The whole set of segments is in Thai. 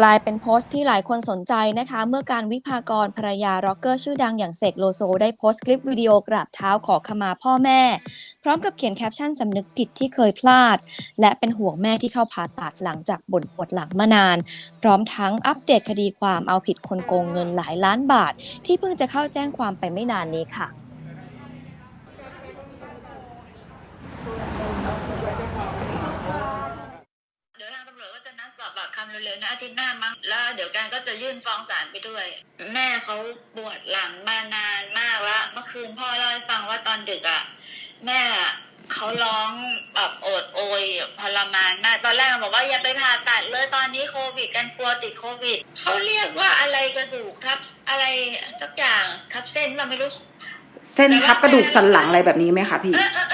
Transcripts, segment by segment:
กลายเป็นโพสต์ที่หลายคนสนใจนะคะ เมื่อการวิพากรภรรยาร็อกเกอร์ชื่อดังอย่างเสกโลโซได้โพสต์คลิปวิดีโอกราบเท้าขอขมาพ่อแม่ พร้อมกับเขียนแคปชั่นสำนึกผิดที่เคยพลาด และเป็นห่วงแม่ที่เข้าผ่าตัดหลังจากบ่นปวดหลังมานาน พร้อมทั้งอัปเดตคดีความเอาผิดคนโกงเงินหลายล้านบาท ที่เพิ่งจะเข้าแจ้งความไปไม่นานนี้ค่ะ เดี๋ยวทางตำรวจก็จะนัดสอบปากคำ เร็วๆนะอาทิตย์หน้ามั้งแล้วเดี๋ยวการก็จะยื่นฟ้องศาลไปด้วย แม่เขาปวดหลังมานานมากแล้วเมื่อคืนพ่อเล่าให้ฟังว่าตอนดึกอะแม่เขาร้องแบบโอดโอยทรมานมากตอนแรกบอกว่าอย่าไปผ่าตัดเลยตอนนี้โควิดกันกลัวติดโควิดเขาเรียกว่าอะไรกระดูกทับอะไรสักอย่างทับเส้นเราไม่รู้ เส้นทับกระดูกสันหลังอะไรแบบนี้ไหมคะพี่เออเออ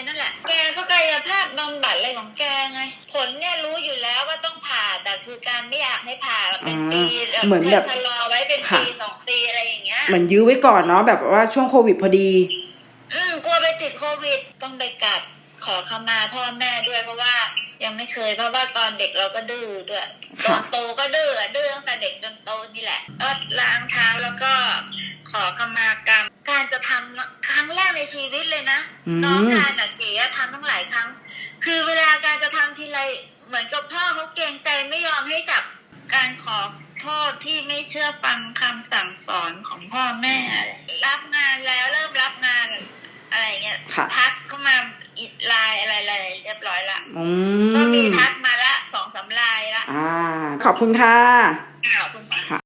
นหลังอะไรนั่นแหละ แกเขากายภาพบำบัดอะไรของแกไง ผลเนี่ยรู้อยู่แล้วว่าต้องผ่าแต่คือการไม่อยากให้ผ่าเป็นปีอ่าเหมือนแบบชะลอไว้เป็นค่ะปีสองปีอะไรอย่างเงี้ยเหมือนยื้อไว้ก่อนเนาะแบบว่าช่วงโควิดพอดี อืมกลัวไปติดโควิดต้องไปกลับขอขมาพ่อแม่ด้วยเพราะว่ายังไม่เคยเพราะว่าตอนเด็กเราก็ดื้อด้วยตค่ะอนโตก็ดื้ออะดื้อตั้งแต่เด็กจนโตนี่แหละก็ล้างเท้าแล้วก็ขอขมากรรม การจะทำค รั้งแรกในชีวิตเลยนะอืม น้องการอะเก๋อะทำตั้งหลายครั้ง คือเวลาการจะทำทีไรเหมือนกับพ่อเขาเกรงใจไม่ยอมให้จับการขอโทษที่ไม่เชื่อฟังคำสั่งสอนของพ่อแม่ รับงานแล้วเริ่มรับงานอะไรเงี้ยค่ะ ทักเข้ามาอีกไลน์อะไรๆเรียบร้อยละอืก็มีมทักมาละสองสามไลน์ละอ่า ขอบคุณค่ะขอบคุณค่ะ